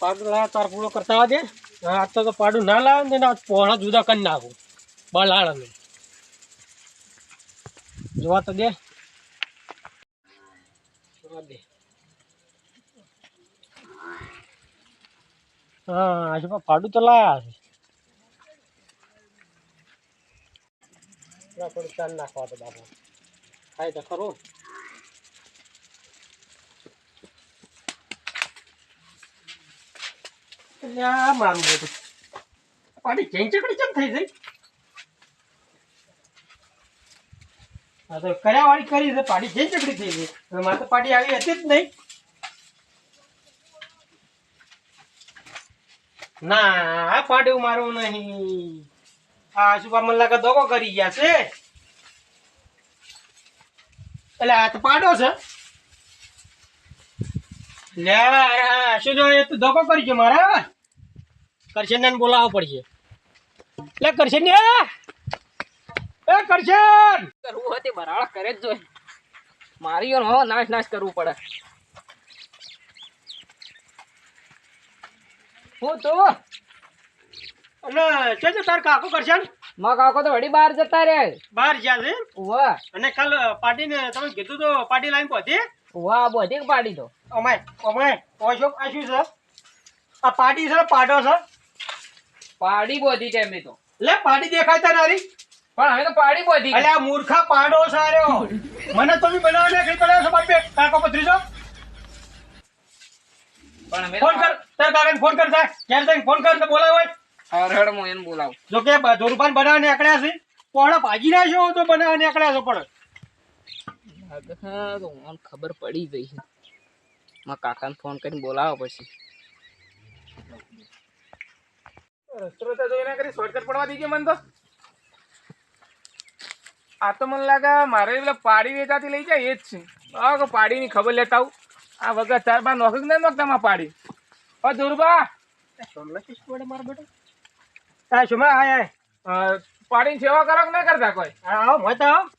પાડું કરતા આજ તો પાડું ના લાવે ને પહોણા જુદા કરી નાખું. બલાળને. જોવા તો દે. દે. હા, આજે પાડું તો લાયા છે. થોડું ચાલ નાખવા તો બાપા. ખાય તો ખરું? મારું બધું. પાડી ચેંચકડી કેમ થઈ જઈ હા તો કર્યા વાળી કરી છે, પાડી ચેંચકડી થઈ ગઈ. મારે તો પાડી આવી હતી જ નહીં. ના, આ મારું નહીં. આ મને લાગે દગો કરી ગયા છે. એટલે આ પાડો છે. શું જો તું દગો કરી છે મારા કરશન બોલાવવો પડશે. લે કરશન એ! કરશન! કરવું હોય તે કરે જ જોઈએ મારી નાશ નાશ કરવું પડે. હું તો. અને છે છે તાર કાકો કરશે મા કાકો તો વળી બહાર જતા રે બહાર જ્યાં છે? વાહ અને કાલ પાર્ટીને તમે કીધું તો પાર્ટી લાઈન પહોંચી વાહ બધી પાડી દો અમાય અમાય ઓશોક આ શું છે? આ પાર્ટી છે પાડો છે? પાડી બોધી છે એમની તો. લે પાર્ટી દેખાય તા નારી પણ હવે તો પાડી બોધી આ મૂર્ખા પાડો સાર્યો. મને તો બી બનાવને કઈ પડ્યો છે બાપે. કાકો પથરી અમે ફોન કર તાર કાકાને ફોન કર જા. ક્યારે તને ફોન કર તો બોલાવ હોય હરહર હું એને બોલાવ. જો કે ધોરુપાન બનાવવા નીકળ્યા છે. પોણા ભાજી છો તો બનાવવા નીકળ્યા છો પણ. તો મને ખબર પડી ગઈ છે. માં કાકાને ફોન કરીને બોલાવો પછી. રસ્તો તો જોઈને કરી શોર્ટકટ પડવા દીધો મને તો. આ તો મને લાગે મારે પેલા પાડી વેચાતી લઈ જાય એ જ છે. પાડીની ખબર લેતા આવું. આ વગર ચાર બાર નોખ નહીં નોખતા માં પાડી. ઓ ધુરબા હા શુમા આય આય. અ, પાડીની સેવા કરો કે ના કરતા કોઈ? હા, આવો મત તો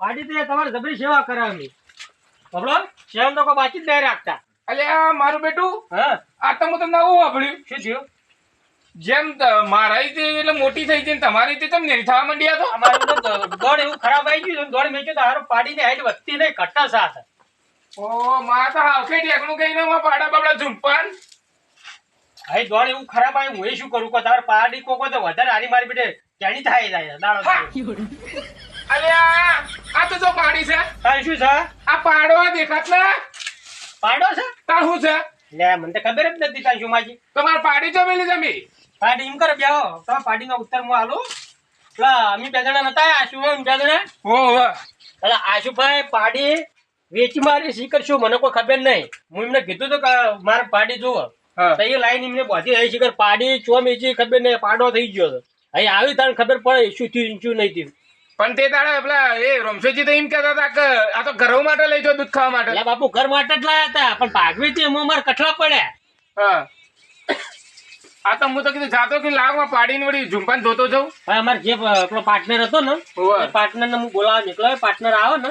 પાડી તો તમારે જબરી સેવા કરાવની બબલો સેવન તો કોઈ બાકી જ નહીં રાખતા. અલ્યા મારું બેટું? હા. આ તો હું તમને આવું વાપર્યું. શું થયું? જેમ મારા એટલે મોટી થઈ ગઈ તમારી રીતે તમને થવા માંડ્યા તો? અમારું તો દ- દોડ એવું ખરાબ આવી ગયું દોડ મેં તો હારું પાડીને હાઈટ વધતી નહીં ઘટતા સાથે. ઓ મારા તો હાવખે ટેકનું કહીને માં પાડા બાબડા ઝુંપાન હાઈ દોડ એવું ખરાબ આવ્યું. હું શું કરું? કે તારે પાડી કોકો તો વધારે હારી મારી બેટે જાણી થાય જાય. દાડો. અલ્યા આ તો જો પાડી છે. તારે શું છે? આ પાડો દેખાત ના. પાડો છે? તાર શું છે? લે મને તો ખબર જ નથી તાર શું માજી. તમારે પાડી જમેલી જમી. પાડી એમ કરે બેહો. તમે પાડીનો ઉત્તર હું આલું? પેલા અમે બે જણા નતા આશુ બે જણા? હો હો એટલે આશુભાઈ પાડી વેચી મારી શીખર શું મને કોઈ ખબર નહીં. હું એમને કીધું તો મારે પાડી જુઓ. તો એ લાઈન એમને બધી રહી શીખર પાડી ચો મેચી ખબર નહીં પાડો થઈ ગયો હતો અહીં આવી તારે ખબર પડે શું થયું શું નહીં થયું. પણ તે દાડે પેલા એ રમશોજી તો એમ કહેતા હતા કે આ તો ઘરો માટે લઈ જાઓ દૂધ ખાવા માટે. બાપુ ઘર માટે જ લાયા હતા પણ ભાગવી હતી એમાં મારે કઠલા પડ્યા. હા. આ તો હું તો કીધું જાતો કે લાવમાં પાડીને વળી ઝુંપાન ધોતો જઉં. હવે અમારે જે આપણો પાર્ટનર હતો ને પાર્ટનર ને હું બોલાવા નીકળ્યો પાર્ટનર આવે ને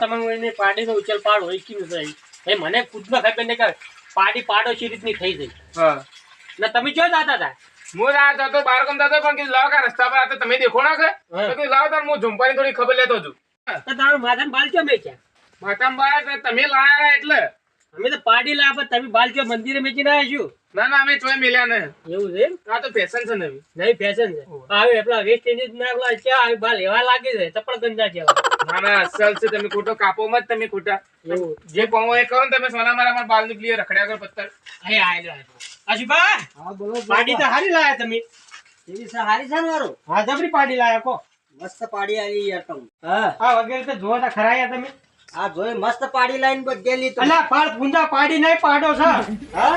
તમે હું એને પાડીનો ઉચલ પાડ હોય કે નહીં એ. મને ખુદને ખબર નહીં કે પાડી પાડો છે રીતની થઈ ગઈ. હા. ને તમે જો દાતા હતા હું આ જતો બાર ગમ જતો પણ કીધું લાવ કા રસ્તા પર આ તમે દેખો ના કે? કીધું લાવ તાર હું ઝુંપાની થોડી ખબર લેતો છું તો તારું માથાને બાલ ચો મેચ્યા? માતામાં બાર તમે લાયા એટલે. અમે તો પાડી લાયા પણ તમે બાલ મંદિરે મેચીને આવ્યા છું? ના ના અમે ચોય મેલ્યા ને. એવું છે આ તો ફેશન છે નવી નહીં ફેશન છે. હવે પેલા વેસ્ટ ઇન્ડિઝ ના પેલા છે આવી? બાલ એવા લાગે છે ચપ્પલ ગંદા છે ના ના અસલ છે તમે ખોટો કાપો મત તમે ખોટા. જે પાવો એ કરો ને તમે સોના મારા મારા બાલ નીકળી રખડ્યા કર પથ્થર. અહીં આયેલો. આશુભા હા બોલો પાડી તો હારી લાયા તમે. એવી છે હારી છે ને મારું? હા જબરી પાડી લાયા કો. મસ્ત પાડી આવી યાર તમે. હા. હા. વગેરે તો જોવા તા ખરા યાર તમે. આ જોઈ મસ્ત પાડી લાઈન બધેલી તો અલા ફળ પૂંજા પાડી નહીં પાડો છે. હા?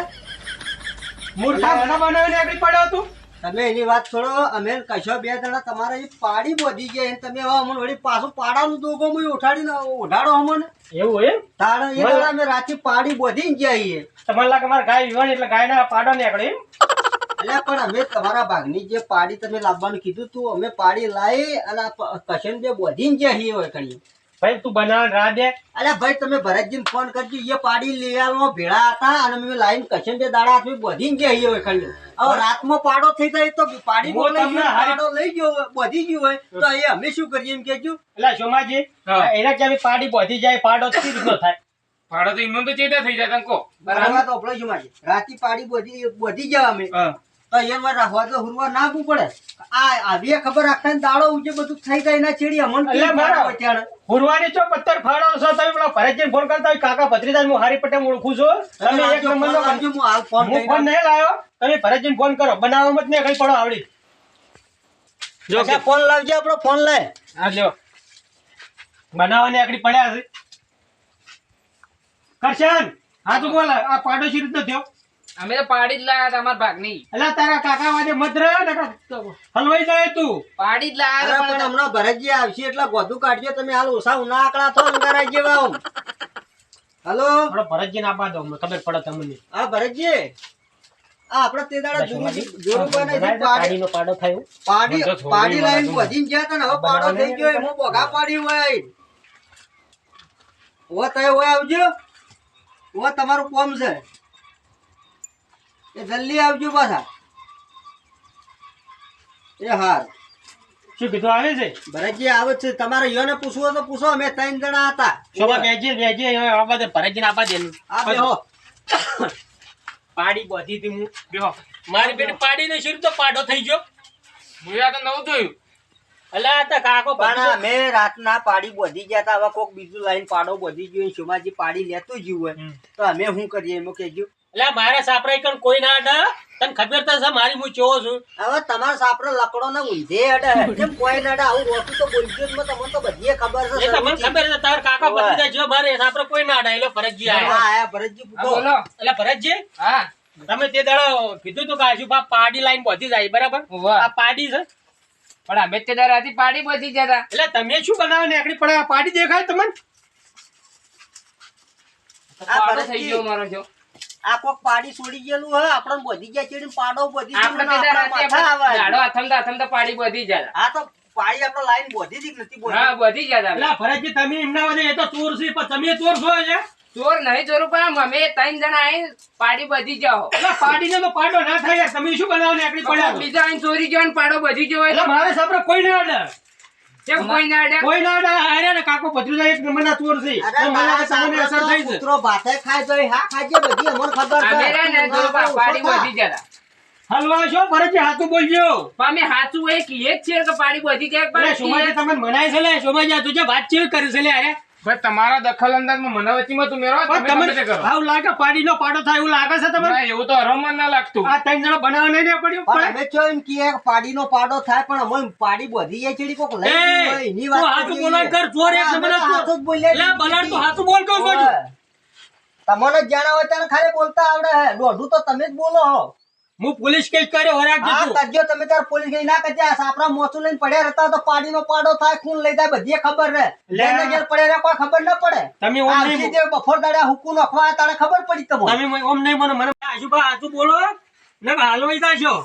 મૂર્ખા મને બનાવીને આગળ પડ્યો તું તમે એની વાત છોડો અમે કશો બે જણા તમારે એ પાડી બોધી ગયા તમે હવે અમને વળી પાછું પાડાનું દોગો ઉઠાડીને ઉઠાડો અમને. એવું એમ? તારે એ દાડા અમે રાતે પાડી બોધી ગયા છીએ. તમારે લાગે મારે ગાય વિવાણી એટલે ગાયના પાડો ને આગળ એટલે પણ અમે તમારા ભાગની જે પાડી તમે લાવવાનું કીધું તું અમે પાડી લાવી અને કશન બે બોધી જે હી હોય કણી ભાઈ તું બનાવ રાહ દે. અલ્યા ભાઈ તમે ભરતજી ફોન કરજો. એ પાડી લેવામાં ભેળા હતા અને મેં લાઈન કશન બે દાડા હાથમાં બોધીને જે હોય ખાલી. હવે રાતમાં પાડો થઈ જાય તો પાડી ગયો પાડો લઈ ગયો હોય, બોધી ગયું હોય તો એ અમે શું કરીએ એમ કેજો એટલે સોમાજી એના ક્યાં પાડી બોધી જાય પાડો કેવી રીતનો થાય? પાડો તો એમનો તો ચેતા થઈ જાય તંકો બરાબર? તો આપણે સોમાજી રાતી પાડી બોધી બોધી ગયા અમે. તો એમાં rahવા તો હુરવા નાખવું પડે. આ આવી ખબર રાખતા ને દાડો ઉજે બધું થઈ જાય ના ચેડી અમન અલ્યા કેવું મારા- પાડો વચ્ચાણે. હુરવાની ચો પત્તર ફાડો છો તમે પેલા ભરતજીને ફોન કરતા હોય કાકા ભત્રીજા હું હારી પટેલ ઓળખું છું. તમે એક રાખજો, નંબરનો હું ફોન હું ફોન કરીને- નહીં લાવ્યો. તમે ભરતજીને ફોન કરો. નહીં કઈ પડો આવડી. જો ફોન લાવજે આપણો ફોન લે. હા જો બનાવવાની આકડી પડ્યા છે. કરશન હા તું બોલ આ પાડોશી રીતનો થયો. અમે તો પાડી જ લાયા હતા અમારા ભાગની. એટલે તારા કાકા વાજે મત રહ્યો ને હલવાઈ જાય તું. પાડી જ લાયા પણ હમણાં ભરતજી આવશે એટલે ગોધું કાઢજો તમે હાલ ઓછા ઉના આકડા થો અંગારા જેવા આમ. હલો? થોડો ભરતજી ના પાડો ખબર પડે તમને. હા ભરતજી? આ આપણે તે દાડા જોરુબાને પાડી. પાડીનો પાડો થયો પાડી પાડી લાઈન. વધીને ગયા તા હવે પાડો થઈ ગયો એમાં બોગા પાડી હોય. ઓ તય હોય આવજો. ઓ તમારું કોમ છે. એ જલ્દી આવજો પાછા. એ હાર. શું કીધું આવે છે? ભરતજી આવે છે. તમારે યોને પૂછવું હોય તો પૂછો. અમે ત્રણ જણા હતા. શોભા બેજી બેજી આપવા દે ભરતજી આપા દે. આપે હો પાડી બોધી તી હું. બેહો. મારી બેટ પાડીને શરૂ તો પાડો થઈ ગયો? મુયા તો નવું જોયું. અલા તો કાકો પણ રાતના પાડી બોધી ગયા હતા. હવે કોક બીજું લાઈન પાડો બોધી ગયો ને શોમાજી પાડી લેતું જ્યું હોય. તો અમે શું કરીએ? એમાં કહેજો. અલા મારા સાપરા કણ કોઈ ના અડે. તને ખબર તો છે મારી હું ચોવો છું? હવે તમારો સાપરો લકડો ને ઊંધે અડે. કેમ કોઈ ના અડે? આવું રોતું તો બોલજો જ તમને તો બધી ખબર છે તમને ખબર છે તાર કાકા. ભત્રીજા જેવો મારે સાપરો કોઈ ના અડે. એટલે ભરતજી હા, આયા આયા ભરતજી પૂછો. બોલો. એટલે ભરતજી હા. તમે તે દાડો કીધું તું કે આજુ પાડી લાઈન બધી જાય બરાબર? આ પાડી છે. પણ અમે તે દાડા રાતી પાડી બધી જતા. એટલે તમે શું બનાવો ને એકડી? પડે આ પાડી દેખાય તમને. આ પાડો થઈ ગયો મારો જો. આ કોક પાડી છોડી ગયેલું હે આપણને બોધી ગયા પાડો બોધી તે દાડા આપણા રાતે માથા આવે. દાડો અથમતા અથમતા પાડી બધી જતા હા તો પાડી આપણે લાઈન બોધી જ નથી બોધી હા બધી જતા એટલે ભરતજી તમે એમના વધે એ તો ચોર છે પણ તમે ચોર છો છે ચોર નહીં ચોર પણ અમે ત્રણ જણા આવીને પાડી બધી જાઓ એટલે પાડીને તો પાડો ના થાય. તમે શું બનાવો ને એકડી પડ્યા બીજા ચોરી ગયો ને પાડો બધી ગયો એટલે એટલે મારે સાપરે કોઈ ના અડે કેમ કોઈ ના અડે કોઈ ના અડે અરે ને કાકો ભત્રીજા એક નંબરના ચોર છે. અરે તો મને તારા તો તમને અસર થઈ છે. કૂતરો ભાતે ખાય તો એ હા ખાજે બધી અમને ખબર છે. અમે ને તો પાડી ઓછો બધી હલવા છો ભરતજી હાથું બોલજો. પણ અમે સાચું એ કહીએ જ છીએ કે પાડી બધી જાય પણ સોમાજી તમને મનાય છે લે સોમાજી આ તુજે વાત ચેવી કરી છે લે અરે ભાઈ તમારા દખલ અંદાજમાં મને વચ્ચેમાં તું મેળવો તમે તમને ગમે તે કરો ભાવ લાગે પાડીનો પાડો થાય એવું લાગે છે તમને એવું તો હરમમાં ના લાગતું આ ત્રણ જણા બનાવવા નહીં પડ્યું પણ? અમે છો એમ કે પાડીનો પાડો થાય પણ અમે પાડી બોધી જાય ચેડી કોક લઈ એની વાત. કર, એક. જ બોલ્યા એટલે છીએ. બલાડ તો હાચું બોલ કહું છું. ઓય. તમને જ જાણા હોય ત્યારે ખાલી બોલતા આવડે હે દોઢું તો તમે જ બોલો હો હું પોલીસ કેસ કર્યો વરાગ હા કરજો. તમે તાર પોલીસ ગઈ ના કરજે સાપરા મોચું લઈને પડ્યા રહેતા તો પાડીનો પાડો થાય ખૂન લઈ જાય બધી ખબર રહે. લે. જેને ઘેર પડ્યા રહે કોઈ ખબર ન પડે. તમે ઓમ નહીં જે બફોર દાડા હુકુ નખવા તારે ખબર પડી તમને? તમે ઓમ નહીં મને મને આજુબા આજુ બોલો. ને હાલવાઈ જાશો.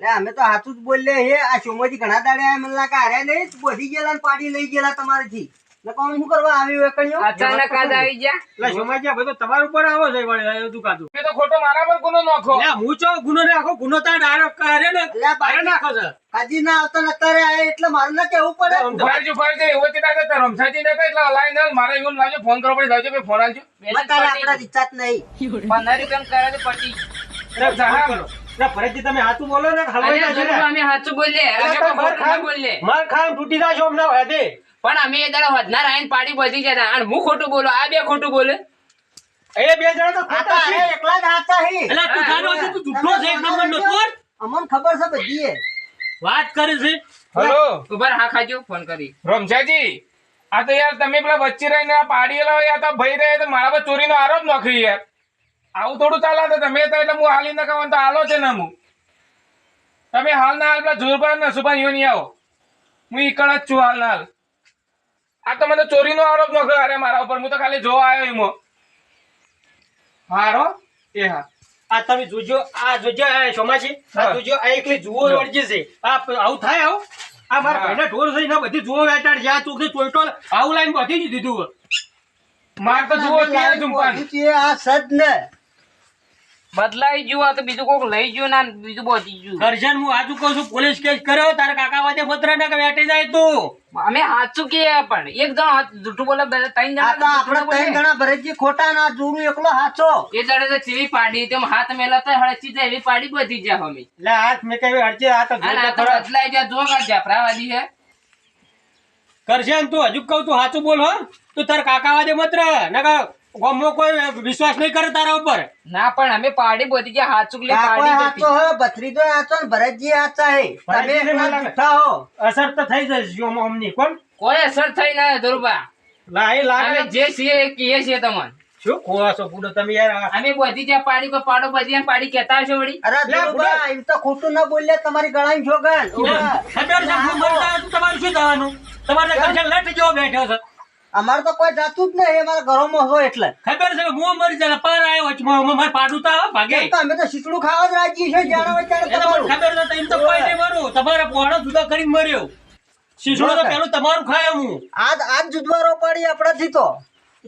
એટલે અમે તો હાચું જ બોલીએ હે આ સોમોજી ઘણા દાડે મને લાગે હારે નહીં બોધી ગયેલા પાડી લઈ ગયેલા તમારેથી. કોણ શું કરવા આવ્યું એ કણ્યો? અચાનક જ આવી ગયા. એટલે સોમાજી આ બધો તમારા ઉપર આવો છે વળી, આ એ તો ખોટો મારા પર ગુનો નોખો. એટલે હું ચો ગુનો ને ગુનો તાર ડાયરેક્ટ કરે ને એટલે બારે નાખો છે. કાજી ના આવતા ને અત્યારે એટલે મારે ના કેવું પડે? ઉભારજો, ઉભારજો, એવો તે દાદા તાર રમસાજી નતા એટલે હલાઈ ના, મારે એવું લાગ્યું ફોન કરવો પડે ફોન આલજો રિચાર્જ નહીં. પંદર રૂપિયા કરે. તો પટી તમે હાથું બોલો ને હલવાઈ જાશો અમે સાચું બોલીએ. માર ખામ- બોલીએ. માર ખામ તૂટી જાશો હમણાં વાદે. પણ અમે એ દાડા વધનાર આવીને પાડી બધી જતા અને હું ખોટું બોલો? આ બે ખોટું બોલે? એ બે જણા તો ખોટા છે. એકલા જ હાથા હી. એટલે તું જાણો છે તું જુઠ્ઠો છે એક નંબરનો ચોર. અમને ખબર છે બધી. વાત કરે છે. હેલો. ઊભા હા ખાજો ફોન કરી. રમજાજી આ તો યાર તમે પેલા વચ્ચે રહીને આ પાડી એલા યાર તો ભાઈ રહે તો મારા પર ચોરીનો આરોપ નોખી યાર. આવું થોડું ચાલે તો તમે તો એટલે હું હાલી ના કહું તો હાલો છે ને હું તમે હાલ ના હાલ પેલા જોરબાર ને સુભાન યો નહીં આવો. હું એકળ જ છું હાલ ના હાલ. આ તો મને ચોરીનો આરોપ નોખ્યો અરે મારા ઉપર હું તો ખાલી જોવા આવ્યો એમાં. હારો? એ હા. આ તમે જોજો આ જોજો સોમાજી આ જોજો આ એકલી જુઓ વળજે છે. આ આવું થાય આવું? આ મારા. ભાઈના ઢોર થઈને બધી જુઓ વેટાડ છે. આ ચોકડી ચોઈટો આવું લાઈન બધી જ દીધું માર તો જુઓ ત્યાં બધું આ સદ ને બદલાઈ ગયું તો બીજું કોક લઈ ગયું ના બીજું બચી ગયું. કરજણ હું આજુ કહું છું પોલીસ કેસ કર્યો તારા કાકા વાતે પત્ર ના કે જાય તું? અમે સાચું કે પણ એક જણ જૂઠું બોલે ત્રણ જણા તો આપણે ત્રણ જણા ભરતજી ખોટા ના જોરું એકલો હાચો. એ જડે તો ચીવી પાડી તેમ હાથ મેલા તો હળચી જાય એવી પાડી બધી જાય અમે. એટલે હાથ મેં કઈ અડચે હાથ. બદલાઈ જાય જો કા જાફરાવાદી હે. કરશન તું હજુ કહું તું સાચું બોલ હો. તું તારા કાકા વાદે મત્ર નકર ગામમાં કોઈ વિશ્વાસ નહીં કરે તારા ઉપર. ના પણ અમે પાડી બધી જાય હાથ ચુકલી પાડી હાચો હો હે? ભત્રીજો હાચો ને ભરતજી હાચા હે? તમે ભરતજીને એકલા મને- જૂઠા હો. અસર તો થઈ જશે જો અમની કોણ? કોઈ અસર થઈ ના ધ્રુવબા લાઈ લાગે જે છીએ એ કહીએ છીએ તમને. શું ખોવા છો પૂડો તમે યાર અમે બધી જ્યાં પાડી કોઈ પાડો બધી પાડી કેતા છો વળી? અરે લે, એમ તો ખોટું ના બોલ્યા તમારી ગળાઈ જોગન. ખબર છે તો તમારું શું થવાનું તમારે કરજણ લટ જો બેઠો છે. અમારે તો કોઈ જાતું જ નહીં અમારા ઘરોમાં હોય એટલે. ખબર છે હું મરી જાય પાર આવ્યો વચમાં મારે પાડું તો આવે ભાગે. અમે તો શીતળું ખાવા જ રાજી છે જાણો તો તમારું. ખબર એમ તો કોઈ નહીં મરું. તમારા પોણો જુદા કરીને મર્યો. શીશડો તો પેલું તમારું ખાય હું. આજ આજ જુદવારો પાડી આપણાથી તો.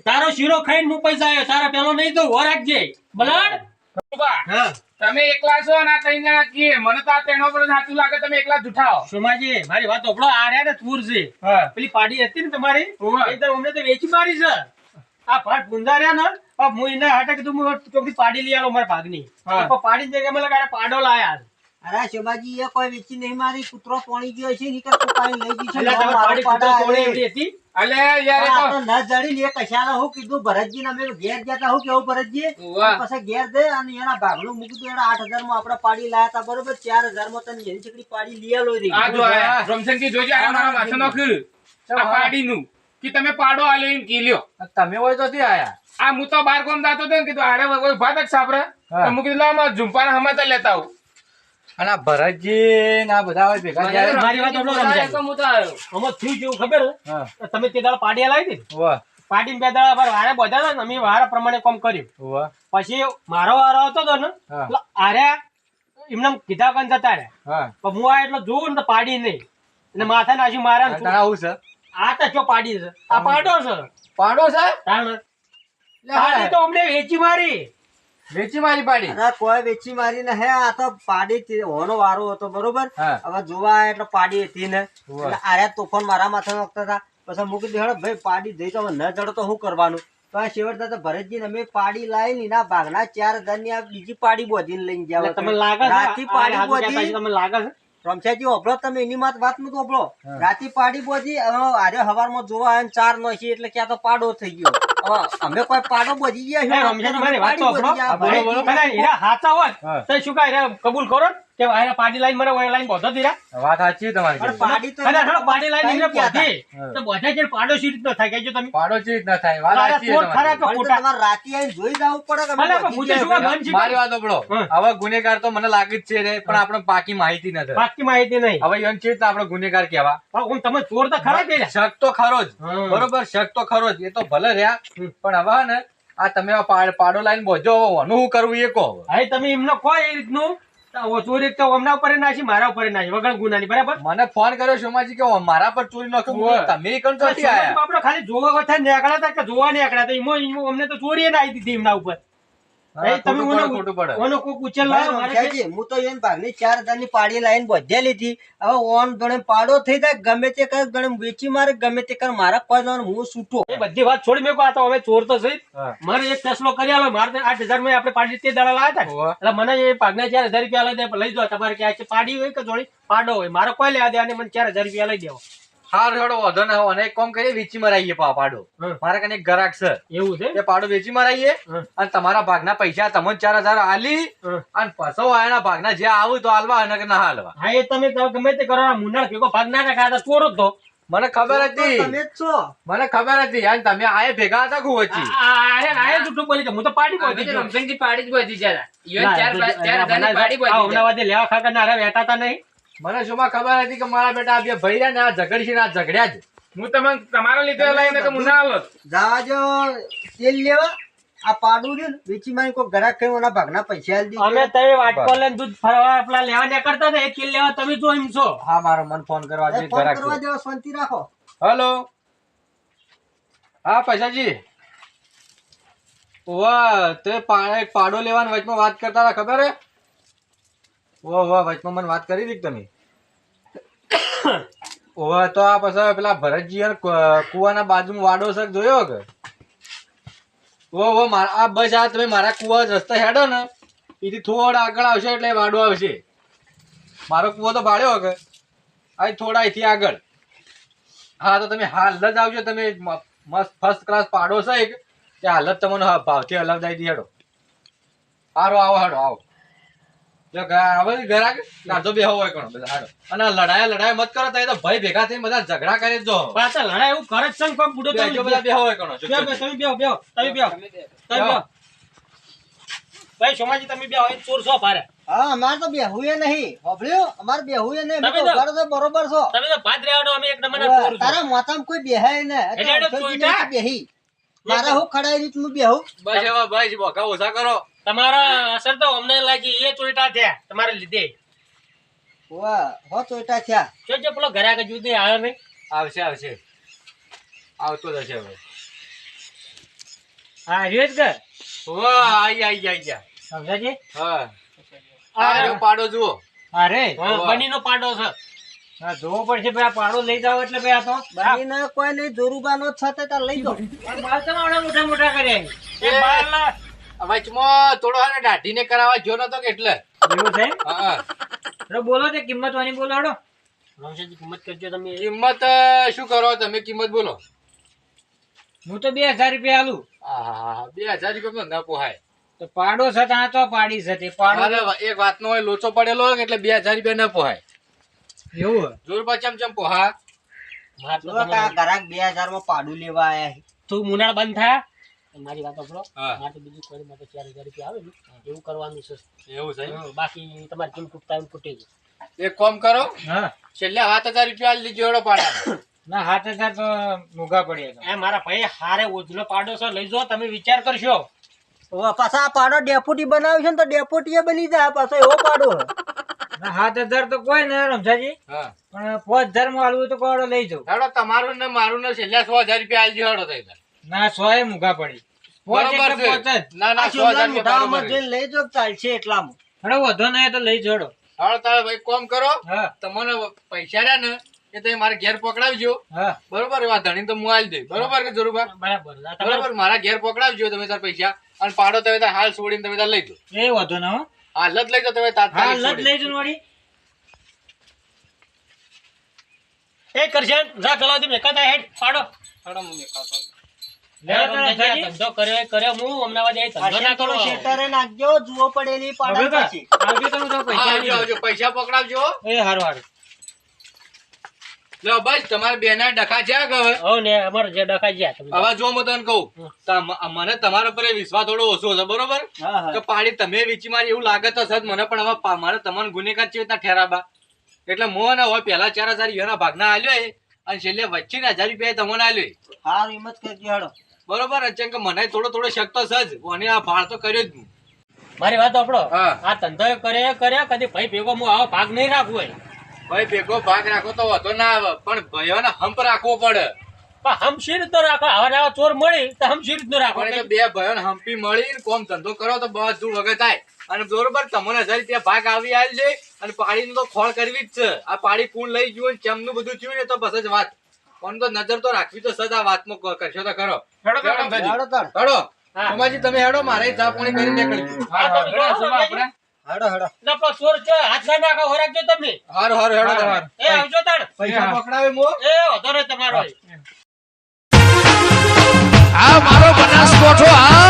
તારો શીરો ખાઈને હું પૈસા આવ્યો તારા પેલો નહીં તો રાખજે. બલાડ. હા. તમે એકલા છો ને આ ત્રણ જણા મને તો આ ત્રણો પર સાચું લાગે તમે એકલા જૂઠા હો. સોમાજી મારી વાત ઓપડો આ રહ્યા ને તૂર છે. પેલી પાડી હતી ને તમારી? એકદમ અમને તો વેચી મારી છે. આ ભાટ ગુંજાર્યા રહ્યા ને આ હું એને હાટે કીધું હું ચોકડી પાડી લઈ આવો મારા ભાગની. પાડી જગ્યા મને લાગે પાડો લાયા. અરે શિવાજી એ કોઈ વેચી નહીં મારી કૂતરો પોણી ગયો છે નીકળ કુપાઈ લઈ ગઈ છે પાડી કૂતરો પોણી. હતી? અલે યાર આ તો તો ન જડી ને એ હું કીધું ભરતજી ને અમે ઘેર જતા હું કેવું ભરતજી. પછી ઘેર દે અને એના ભાગલું મૂકી દે એના આઠ હજારમાં આપણે પાડી લાયા હતા બરોબર? ચાર હજારમાં તને એની ચકડી પાડી લઈ આલો રી. આ જો આ રમશનજી જોજે આ મારા માથે નાખ્યું આ પાડીનું. કે તમે પાડો આલ્યો એમ કીલ્યો તમે હોય તો થી આયા? આ હું તો બાર કોમ જાતો ને કીધું આરે કોઈ ભાત જ સાપરે હા. તો મૂકી કીધું લાવ ઝુંપાના હમાતા લેતા આવું. અને ભરતજી ના બધા હોય ભેગા થયા. મારી વાત ઓપડો સમજાય. તો હું તો આવ્યો? આમાં થયું જેવું ખબર તમે તે દાળ પાડિયા લાવી દીધી? વાહ. પાડી બે દાડા પર વારે બધા ને અમે વારા પ્રમાણે કામ કર્યું. વાહ. પછી મારો વારો હતો તો ને એટલે આરે એમને કીધા કન જતા રે પણ હું આ એટલે જોઉં ને તો પાડી નહીં. અને માથા નાખ્યું મારા ને આવું છે? આ તો જો પાડી છે? આ પાડો છે. પાડો છે? પાડી તો અમને વેચી મારી. વેચી મારી પાડી? અરે કોઈ વેચી મારી ને હે આ તો પાડી હોનો વારો હતો બરોબર? હવે જોવા આયા એટલે પાડી હતી ને. આરે તોફાન મારા માથે નોખતા હતા. પછી મૂકી દે ભાઈ પાડી દઈ તો ન જડો તો શું કરવાનું? તો આ છેવટે તો ભરતજી અમે પાડી લાવી ના ભાગના ચાર હજારની આ બીજી પાડી બોધી લઈને જાવ તમે લાગે પાડી બોધી. તમે લાગે છે? રમશાજી ઓભળો તમે એની માત વાતનું તો ઓભળો રાતી પાડી બોધી હવે આરે હવારમાં જોવા ને ચાર નોશી એટલે ક્યાં તો પાડો થઈ ગયો અમે કોઈ પાડો બોધી ગયા છે રમજાન મારી વાત તો પાડી બોધી ગયા. સાંભળો. બોલો, બોલો. કદાચ હાચા હોત તો શું કાંઈ કબૂલ કરો ને કે હીરા પાડી લાઈન મારે ઓય લાઈન બોધો દીરા વાત સાચી તમારી પણ પાડી તો અરે હાલો પાડી લાઈન ગયા બોધી. તો? બોધે છે પાડો સી રીતનો થાય કહેજો તમે. પાડો ચીજ ન થાય વાત સાચી તમારી ખરા. કે તો ખોટા? તમારે રાતી આવીને જોઈ જવું પડે કે પણ બોધી શું બંધ છે? મારી વાત ઓબળો હવે ગુનેગાર તો મને લાગે જ છે રે પણ આપણે પાકી માહિતી નથી. પાકી માહિતી નહીં. હવે યન ચીજ આપણે ગુનેગાર કહેવા. પણ હું તમે ચોર તો ખરા કે શક તો ખરો જ. બરોબર શક તો ખરો જ. એ તો ભલે રહ્યા પણ હવે ને આ તમે પાડો લાઈન બોજો હવે ઓનું શું કરવું એ કહો હવે. તમે એમને કહો એ રીતનું. ચોરી તો હમણાં ઉપર નાખી મારા ઉપર નાખી વગર ગુનાની બરાબર? મને ફોન કર્યો શોમાજી કે મારા પર ચોરી નાખ્યું તમે કણ ચોથી આયા. આપણે ખાલી જોવા વખત નીકળ્યા હતા કે જોવા નીકળ્યા હતા એમાં એમાં અમને તો ચોરી ના આવી દીધી એમના ઉપર. વેચી મારે ગમે તે કર મારા કોઈ હું છૂટો. બધી વાત છોડી મેં કહો હવે ચોર તો સહી. મારે એક ફેસલો કરી આલો મારે આઠ હજારમાં આપણે પાડી તે દાડા લાવ્યા હતા એટલે મને એ પાગના ચાર હજાર રૂપિયા લઈ દે લઈ દો તમારે ક્યાં છે પાડી હોય કે જોડી? પાડો હોય મારે કોઈ લેવા દે અને મને ચાર હજાર રૂપિયા લઈ દેવો. હાર હેડો વધો ના. અને એક કામ કરીએ વેચી મરાઈએ પા પાડો. મારા કને ગરાક છે. એવું છે? કે પાડો વેચી મરાઈએ. અને તમારા ભાગના પૈસા તમને ચાર હજાર આલી અને પસો આયાના ભાગના જે આવું તો હાલવા અને ના હાલવા હા એ તમે ગમે તે કરો આ ભેગો ભાગ ના નાખા આ તો તો મને ખબર હતી. તમે છો. મને ખબર હતી. યાર તમે આયે ભેગા હતા ખૂબ વચ્ચે? અરે આ એ બોલી છે. હું તો પાડી તો ગયો. રમઝાનથી પાડી જ બધી જરા ચાર ચાર પાડી. અમદાવાદે લેવા ખાકા ના હારે વેટાતા નહીં. મને શુંમાં ખબર હતી કે મારા બેટા આ બે ભાઈ ને આ ઝઘડી છે ને આ ઝઘડ્યા જ. હું તમે તમારા લીધે લઈને કે મુના આવો જાજો તેલ લેવા. આ પાડું રહ્યું ને વેચી મારી કોઈ ગ્રાહક કઈ એના ભાગના પૈસા આલી દીધા. અમે તમે વાટકો લઈને દૂધ ફરવા પેલા લેવા નીકળતા હતા એક કિલ લેવા તમે જો એમ છો. હા મારો મન ફોન કરવા એ દે ફોન કરવા. દેવો શાંતિ રાખો. હલો. હા પૈસાજી. વાહ તે પાડો લેવાની વચમાં વાત કરતા હતા ખબર હે? ઓવા વચમાં મને વાત કરી હતી તમે. ઓવા તો આ પછી પેલા ભરતજી કુ- કુવાના બાજુમાં વાડો સર જોયો કે? ઓહો આ બસ આ તમે મારા કુવા રસ્તા હેડો ને, એથી થોડા આગળ આવશે એટલે વાડો આવશે. મારો કુવો તો ભાડ્યો કે? આ થોડા અહીંથી આગળ. હા, તો તમે હાલ જ આવજો, તમે મસ્ત ફર્સ્ટ ક્લાસ પાડો છે એક. તે હાલ જ તમને ભાવથી અલગ જાય હેડો. સારો આવો હેડો આવો. જો ઘર ઘરાક નાતો બે હોય કણો? બધા અને આ લડાયા લડાયા મત કરો તો ભાઈ ભેગા બધા ઝઘડા કરે જો પાછા લડાઈ એવું કરે છે કોક બુડો તમે બધા બે હોય કણો? જો, બેહો, જો, બેહો, જો. તમે બેહો બેહો તમે બેહો તમે બેહો. ભાઈ સોમાજી તમે બેહો એ ચોર છો ભારે. હા અમારે તો બેહુએ નહીં. હોભળ્યું? અમારે બેહુએ નહીં. તમે તો તો- બરોબર છો. તમે તો ભાત રહેવાનો અમે એક નંબરના ચોર તારા માથામાં કોઈ બેહાય ને? એટલે બેહી. મારા હું ખડાઈ રીત હું બેહું? બસ હવે બસ બોકા ઓછા કરો. તમારા અસર તો અમને લાગી એ ચોઈટા થયા તમારે લીધે. વાહ હો ચોઈટા થયા. જો જો પેલો ઘરે આગળ જુદી આવ્યો નહીં. આવશે આવશે. આવતો જ હશે હવે. હા રહ્યો જ કે? વાહ આઈ આઈ આઈ ગયા. સમજાજી? હા. આ પાડો જુઓ. અરે. બનીનો પાડો છે. હા જોવો પડશે ભાઈ આ પાડો લઈ જાવ એટલે ભાઈ આ તો. બાકીનો કોઈ નહીં જોરુબાનો છતે તો લઈ જાઓ. માલ તમારા મોટા મોટા કર્યા. એ એ. વચમાં થોડો હારે દાઢીને કરાવવા જો નતો કે એટલે. એવું છે હા. તો બોલો તે કિંમત વાની બોલો હડો. રમશેજી કિંમત કરજો તમે. કિંમત શું કરો તમે? કિંમત બોલો. હું તો બે હજાર રૂપિયા આલું. હા બે હજાર રૂપિયા ના પોહાય. તો પાડો છે ત્યાં તો પાડી છે તે. પાડો. એક વાતનો હોય લોચો પડેલો હોય એટલે બે હજાર રૂપિયા ન પોહાય. એવું જોર પર ચમ ચમ પોહા. ઘરાક બે હજારમાં પાડું લેવા આયા તું મુનાળ બંધ થયા મારી વાત સાંભળો. મારે બીજું કોઈ માટે ચાર હજાર રૂપિયા આવે ને એવું કરવાનું છે. એવું છે બાકી તમારે કેમ તૂટતા એમ તૂટી જાય એક કામ કરો. હા. છેલ્લે સાત હજાર રૂપિયા આલી લીજો એડો પાડા. ના સાત હજાર તો મોઘા પડ્યા એ મારા ભાઈ હારે ઓછલો પાડો છે લઈ જાઓ તમે વિચાર કરશો. પાછા આ પાડો ડેપોટી બનાવ્યો છે ને તો ડેપોટી બની જાય પાછો એવો પાડો ના સાત હજાર તો કોઈ ને રમજાજી હા. પણ પાંચ હજારમાં આલવું તો કોડો લઈ જાઉં. હેડો તમારું ને મારું ને છેલ્લા સો હજાર રૂપિયા આલજો હડો થઈ જાય. ના સો એ મોઘા પડી. બરોબર છે. ના ના સો હજાર મોઢામાં જઈને લઈ જાઓ ચાલશે એટલામાં. હડો વધો નહીં તો લઈ જોડો. હેડો તારે ભાઈ કામ કરો. તમને પૈસા રહ્યા ને એ તમે મારે ઘેર પકડાવજો. બરોબર એવા ધણી તો હું આલી બરોબર કે જરૂર બરાબર બરોબર મારા ઘેર પકડાવજો તમે તાર પૈસા. અને પાડો તમે તાર હાલ છોડીને તમે તાર લઈ દો એ વધો ના હો. હાલ જ લઈ જાઓ તમે હા તાત્કાલિક લત લઈ જન વાળી. એ કરશે જા કલાવતી મેકાતા હેડ પાડો હેડો હું મેકાતો આવું. લે રમજાજી, ધંધો કર્યો કર્યો હું અમદાવાદ ધંધો ના કરો. શેટરે નાખજો જુઓ પડેલી પાડા પછી. આવજો તમે પૈસા આવજો આવજો પૈસા પકડાવજો. એ હારું હારું. લો બસ તમારે બેના ડખા છે કે હો ને અમારે જે ડખાઈ ગયા હવે જો હું તને કહું મને તમારા પર વિશ્વાસ થોડો ઓછો છે બરોબર? તો પાડી તમે વેચી મારી એવું લાગે તો સદ મને પણ હવે મારે તમને ગુનેગાર છે રીતના ઠેરાબા એટલે મોહ ને હવે પહેલા ચાર હજાર યોના ભાગના આલ્યો એ અને છેલ્લે વચ્ચે હજાર રૂપિયા તમને આલ્યો હારું હિંમત કરજો હેડો બરોબર છે કે મને થોડો થોડો શક તો સજ અને આ ભાળ તો કર્યો જ હું. મારી વાત આપણો હા. આ ધંધો કરે એ કરે કદી ભાઈ ભેગો હું આવો ભાગ નહીં રાખવું હોય ભાઈ ભેગો ભાગ રાખો તો વધો ના આવે પણ ભાઈઓને હંપ રાખવો પડે. પણ હમ શી રીતનો રાખો? આવા આવા ચોર મળી તો હમ શી રીતનો રાખો? તો બે ભાઈઓને હંપી મળી કોમ ધંધો કરો તો બધું વગર થાય. અને બરોબર તમને હજાર રૂપિયા ભાગ આવી આવી છે અને પાડીને તો ખોળ કરવી જ છે. આ પાડી કુણ લઈ ગયું ચમનું બધું થયું ને તો બસ જ વાત. પણ તો નજર તો રાખવી તો સદા વાતમાં કરશો તો ખરો હેડો. સોમાજી તમે હેડો મારે ચા પાણી કરીને નીકળી હા, તમે જો, રમજાજી. હેડો. હેડો ના, ચોર છે હાથ ના નાખો હોરાકજો તમે. હારું હારું હેડો તમારે એ આવજો તાણ. પૈસા પકડાવે મો. એ વધો તમારો આ મારો બનાસકોઠો આ